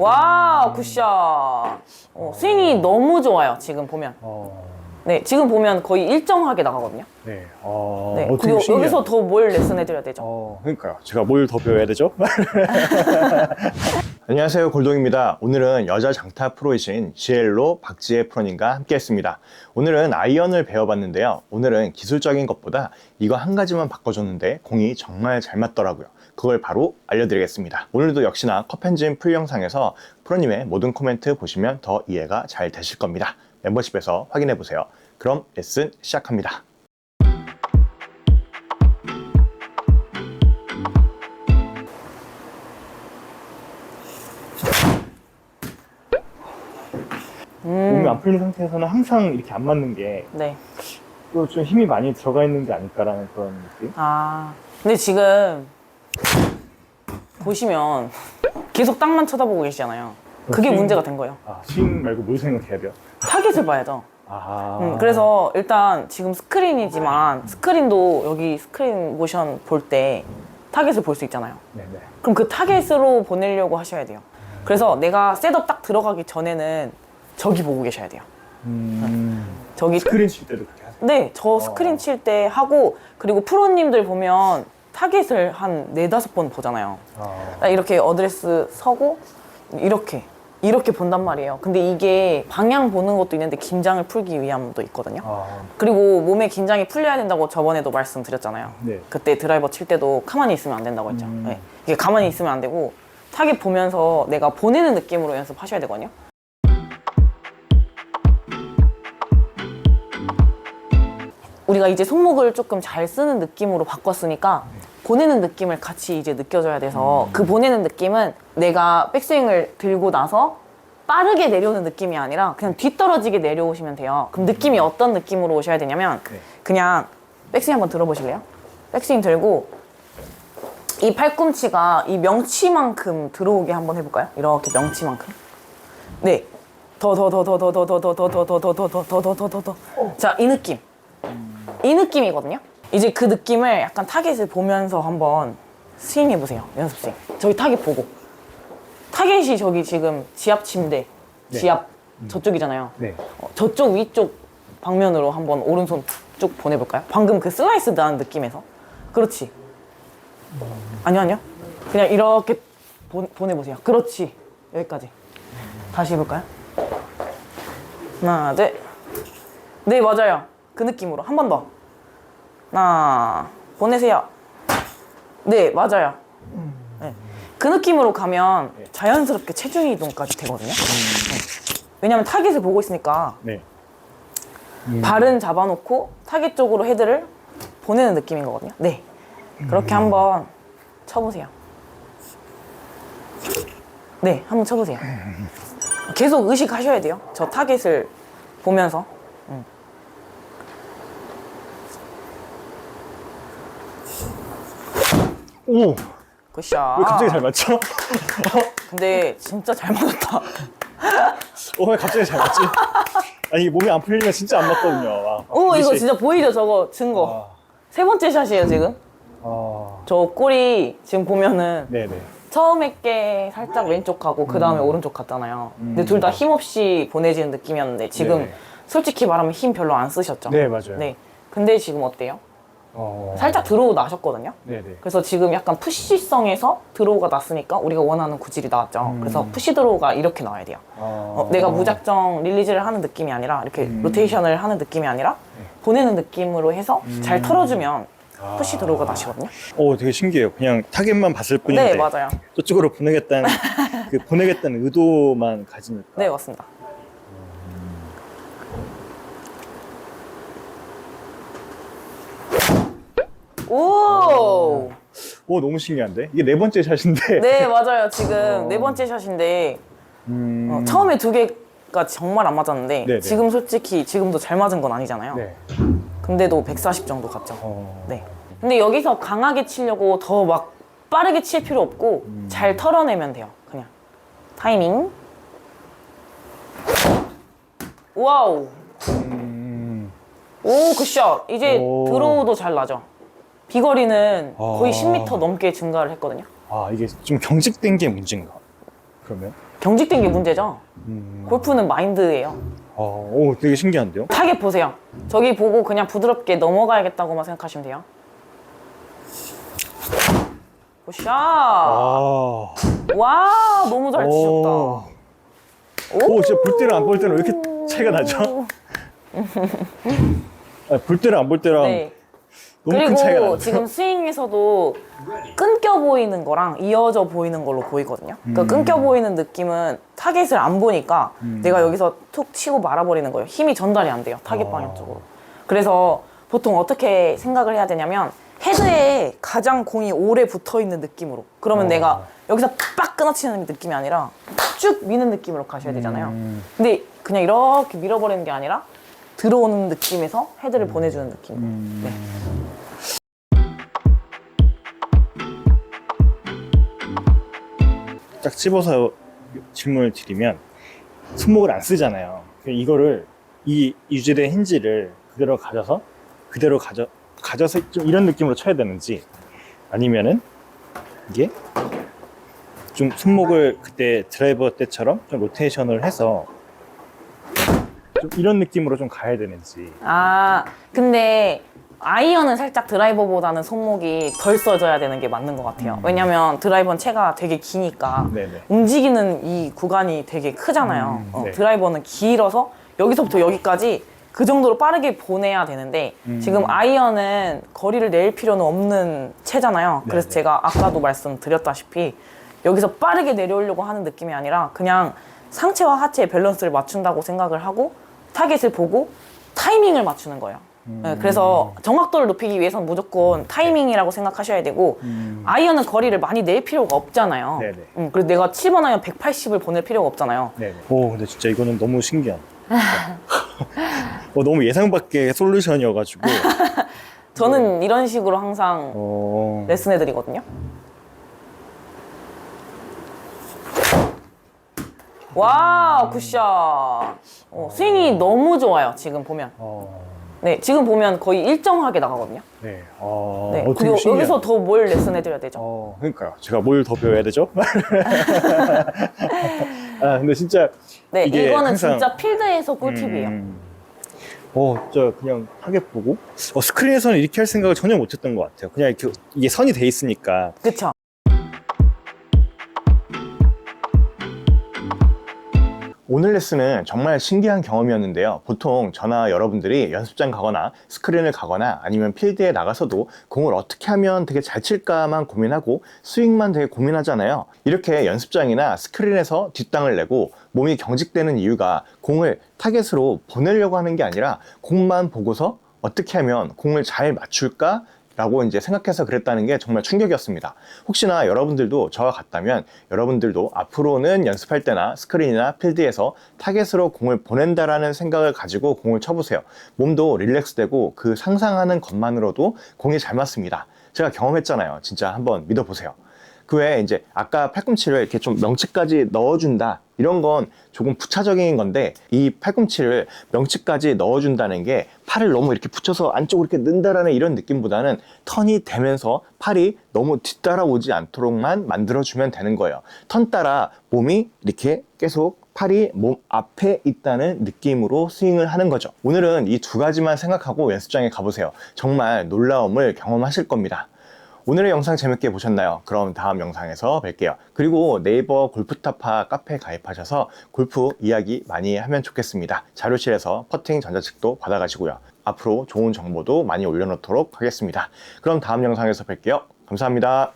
와 굿샷. 어, 스윙이 너무 좋아요. 지금 보면. 어, 네, 지금 보면 거의 일정하게 나가거든요. 네. 어, 네, 어, 그리고 신기하다. 여기서 더 뭘 레슨해드려야 되죠? 어, 그러니까요. 제가 뭘 더 배워야 되죠? 안녕하세요 골동입니다 오늘은 여자 장타 프로이신 지엘로 박지혜 프로님과 함께 했습니다 오늘은 아이언을 배워봤는데요 오늘은 기술적인 것보다 이거 한 가지만 바꿔줬는데 공이 정말 잘 맞더라고요 그걸 바로 알려드리겠습니다. 오늘도 역시나 컵엔진 풀 영상에서 프로님의 모든 코멘트 보시면 더 이해가 잘 되실 겁니다. 멤버십에서 확인해 보세요. 그럼 레슨 시작합니다. 몸이 안 풀린 상태에서는 항상 이렇게 안 맞는 게 네. 또 좀 힘이 많이 들어가 있는 게 아닐까라는 그런 느낌? 아, 근데 지금 보시면 계속 땅만 쳐다보고 계시잖아요. 그게 스윙. 문제가 된 거예요. 아, 스윙 말고 뭘 생각해야 돼요? 타겟을 봐야죠. 아. 음, 그래서 일단 지금 스크린이지만 스크린도 여기 스크린 모션 볼 때 타겟을 볼 수 있잖아요. 네네. 그럼 그 타겟으로 보내려고 하셔야 돼요. 그래서 내가 셋업 딱 들어가기 전에는 저기 보고 계셔야 돼요. 음. 저기 스크린 칠 때도 그렇게 하세요? 네, 저 스크린 칠 때 하고 그리고 프로님들 보면 타겟을 한 네다섯 번 보잖아요. 아. 이렇게 어드레스 서고 이렇게 이렇게 본단 말이에요. 근데 이게 방향 보는 것도 있는데 긴장을 풀기 위함도 있거든요. 아. 그리고 몸에 긴장이 풀려야 된다고 저번에도 말씀드렸잖아요. 네. 그때 드라이버 칠 때도 가만히 있으면 안 된다고 했죠. 음. 네. 이게 가만히 있으면 안 되고 타겟 보면서 내가 보내는 느낌으로 연습하셔야 되거든요. 우리가 이제 손목을 조금 잘 쓰는 느낌으로 바꿨으니까 보내는 느낌을 같이 이제 느껴줘야 돼서 그 보내는 느낌은 내가 백스윙을 들고 나서 빠르게 내려오는 느낌이 아니라 그냥 뒤떨어지게 내려오시면 돼요. 그럼 느낌이 어떤 느낌으로 오셔야 되냐면 네. 그냥 백스윙 한번 들어보실래요? 백스윙 들고 이 팔꿈치가 이 명치만큼 들어오게 한번 해볼까요? 이렇게 명치만큼. 네. 더 더 더 더 더 더 더 더 더 더 더 더 더 더 더 더 더 더. 자, 이 느낌. 이 느낌이거든요. 이제 그 느낌을 약간 타겟을 보면서 한번 스윙해 보세요. 연습 스윙. 저기 타겟 보고. 타겟이 저기 지금 지압 침대, 네. 지압 저쪽이잖아요. 네. 어, 저쪽 위쪽 방면으로 한번 오른손 쭉 보내볼까요? 방금 그 슬라이스 나는 느낌에서. 그렇지. 아니요, 아니요. 그냥 이렇게 보, 보내보세요. 그렇지. 여기까지. 다시 해볼까요? 하나, 둘. 네, 맞아요. 그 느낌으로. 한 번 더. 하나, 보내세요. 네, 맞아요. 네. 그 느낌으로 가면 자연스럽게 체중 이동까지 되거든요. 네. 왜냐면 타겟을 보고 있으니까 네. 발은 잡아놓고 타겟 쪽으로 헤드를 보내는 느낌인 거거든요. 네. 그렇게 한번 쳐보세요. 네, 한번 쳐보세요. 계속 의식하셔야 돼요. 저 타겟을 보면서. 오! 굿샷. 왜 갑자기 잘 맞죠? 근데 진짜 잘 맞았다. 어, 왜 갑자기 잘 맞지? 아니, 이게 몸이 안 풀리면 진짜 안 맞거든요. 아, 오, 이거 진짜 보이죠? 저거 증거. 아, 세 번째 샷이에요, 지금. 아, 저 꼬리 지금 보면은 네네. 처음에 게 살짝 왼쪽 가고 그 다음에 오른쪽 갔잖아요. 근데 음. 둘다 힘없이 보내지는 느낌이었는데 지금 네네. 솔직히 말하면 힘 별로 안 쓰셨죠? 네, 맞아요. 네. 근데 지금 어때요? 어, 살짝 드로우 나셨거든요. 네네. 그래서 지금 약간 푸시성에서 드로우가 났으니까 우리가 원하는 구질이 나왔죠. 음. 그래서 푸시 드로우가 이렇게 나와야 돼요. 어, 어, 내가 무작정 릴리즈를 하는 느낌이 아니라 이렇게 음. 로테이션을 하는 느낌이 아니라 네. 보내는 느낌으로 해서 잘 음. 털어주면 아. 푸시 드로우가 나시거든요. 오, 되게 신기해요. 그냥 타겟만 봤을 뿐인데 네, 맞아요. 저쪽으로 보내겠다는 그 보내겠다는 의도만 가지니까. 네, 맞습니다. 오! 오, 너무 신기한데? 이게 네 번째 샷인데. 네, 맞아요. 지금 어. 네 번째 샷인데 음, 어, 처음에 두 개가 정말 안 맞았는데 네네. 지금 솔직히 지금도 잘 맞은 건 아니잖아요. 네. 근데도 140 정도 갔죠. 어, 네. 근데 여기서 강하게 치려고 더 막 빠르게 칠 필요 없고 음. 잘 털어내면 돼요. 그냥 타이밍. 와우. 음, 오, 굿샷. 이제 오. 드로우도 잘 나죠. 비거리는 거의 아. 10m 넘게 증가를 했거든요. 아, 이게 좀 경직된 게 문제인가? 그러면? 경직된 게 문제죠. 음. 골프는 마인드예요. 어, 오, 되게 신기한데요? 타겟 보세요. 저기 보고 그냥 부드럽게 넘어가야겠다고만 생각하시면 돼요. 굿샷! 아. 와, 너무 잘 치셨다. 오. 오, 진짜 볼 때랑 안 볼 때랑 왜 이렇게 차이가 나죠? 아, 볼 때랑 안 볼 때랑 네. 너무 큰 차이가 그리고 나요. 지금 스윙에서도 끊겨 보이는 거랑 이어져 보이는 걸로 보이거든요. 그러니까 음. 끊겨 보이는 느낌은 타겟을 안 보니까 음. 내가 여기서 툭 치고 말아버리는 거예요. 힘이 전달이 안 돼요. 타겟 아. 방향 쪽으로. 그래서 보통 어떻게 생각을 해야 되냐면 헤드에 가장 공이 오래 붙어 있는 느낌으로. 그러면 어. 내가 여기서 빡 끊어치는 느낌이 아니라 쭉 미는 느낌으로 가셔야 되잖아요. 음. 근데 그냥 이렇게 밀어버리는 게 아니라 들어오는 느낌에서 헤드를 보내주는 느낌. 음. 네. 딱 집어서 질문을 드리면 손목을 안 쓰잖아요. 이거를 이 유지된 힌지를 그대로 가져서 그대로 가져 가져서 좀 이런 느낌으로 쳐야 되는지 아니면은 이게 좀 손목을 그때 드라이버 때처럼 좀 로테이션을 해서 좀 이런 느낌으로 좀 가야 되는지 아, 근데 아이언은 살짝 드라이버보다는 손목이 덜 써져야 되는 게 맞는 것 같아요. 음. 왜냐면 드라이버는 채가 되게 기니까 네네 움직이는 이 구간이 되게 크잖아요. 음, 어, 네. 드라이버는 길어서 여기서부터 여기까지 그 정도로 빠르게 보내야 되는데 음. 지금 아이언은 거리를 낼 필요는 없는 채잖아요. 그래서 네네. 제가 아까도 말씀드렸다시피 여기서 빠르게 내려오려고 하는 느낌이 아니라 그냥 상체와 하체의 밸런스를 맞춘다고 생각을 하고 타겟을 보고 타이밍을 맞추는 거예요. 음. 네, 그래서 정확도를 높이기 위해서는 무조건 타이밍이라고 생각하셔야 되고 음. 아이언은 거리를 많이 낼 필요가 없잖아요. 네네. 음, 그래서 내가 7번 아이언 180을 보낼 필요가 없잖아요. 네네. 오, 근데 진짜 이거는 너무 신기한. 어, 너무 예상 밖의 솔루션이어가지고. 저는 이런 식으로 항상 어... 레슨해 드리거든요. 와, 굿샷. 어, 스윙이 너무 좋아요, 지금 보면. 어... 네, 지금 보면 거의 일정하게 나가거든요. 네. 어... 네, 어, 되게 그리고. 여기서 더 뭘 레슨해 드려야 되죠? 어, 그러니까요. 제가 뭘 더 배워야 되죠? 아, 근데 진짜. 네, 이게 이거는 항상- 진짜 필드에서 꿀팁이에요. 음, 어, 진짜 그냥 타겟 보고. 어, 스크린에서는 이렇게 할 생각을 전혀 못 했던 것 같아요. 그냥 이렇게, 이게 선이 돼 있으니까. 그쵸? 오늘 레슨은 정말 신기한 경험이었는데요. 보통 저나 여러분들이 연습장 가거나 스크린을 가거나 아니면 필드에 나가서도 공을 어떻게 하면 되게 잘 칠까만 고민하고 스윙만 되게 고민하잖아요. 이렇게 연습장이나 스크린에서 뒷땅을 내고 몸이 경직되는 이유가 공을 타겟으로 보내려고 하는 게 아니라 공만 보고서 어떻게 하면 공을 잘 맞출까? 라고 이제 생각해서 그랬다는 게 정말 충격이었습니다. 혹시나 여러분들도 저와 같다면 여러분들도 앞으로는 연습할 때나 스크린이나 필드에서 타겟으로 공을 보낸다라는 생각을 가지고 공을 쳐보세요. 몸도 릴렉스되고 그 상상하는 것만으로도 공이 잘 맞습니다. 제가 경험했잖아요. 진짜 한번 믿어보세요. 그 외에 이제 아까 팔꿈치를 이렇게 좀 명치까지 넣어준다 이런 건 조금 부차적인 건데 이 팔꿈치를 명치까지 넣어준다는 게 팔을 너무 이렇게 붙여서 안쪽으로 이렇게 넣는다라는 이런 느낌보다는 턴이 되면서 팔이 너무 뒤따라오지 않도록만 만들어주면 되는 거예요. 턴 따라 몸이 이렇게 계속 팔이 몸 앞에 있다는 느낌으로 스윙을 하는 거죠. 오늘은 이 두 가지만 생각하고 연습장에 가보세요. 정말 놀라움을 경험하실 겁니다. 오늘의 영상 재밌게 보셨나요? 그럼 다음 영상에서 뵐게요. 그리고 네이버 골프타파 카페 가입하셔서 골프 이야기 많이 하면 좋겠습니다. 자료실에서 퍼팅 전자책도 받아가시고요. 앞으로 좋은 정보도 많이 올려놓도록 하겠습니다. 그럼 다음 영상에서 뵐게요. 감사합니다.